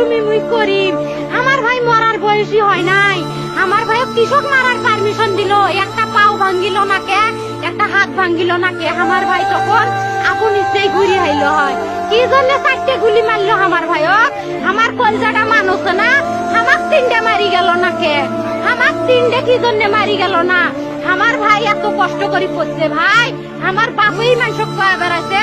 হোক মুই করিম আমার ভাই মরার বয়সী হয় নাই। আমার ভাই কৃষক মারার পারমিশন দিল। একটা পাও ভাঙ্গিল না কে? একটা হাত ভাঙ্গিল না কে? আমার ভাই তখন ঘুরি হয়। কি জন্য চারটে গুলি মারলো আমার ভাই আমার কলজাটা মানুষ না। আমার তিনটে মারি গেল না কে? আমার তিনটে কি জন্য মারি গেল না? আমার ভাই এত কষ্ট করে পড়ছে ভাই। আমার বাপই মানুষ কয়া বেড়াচ্ছে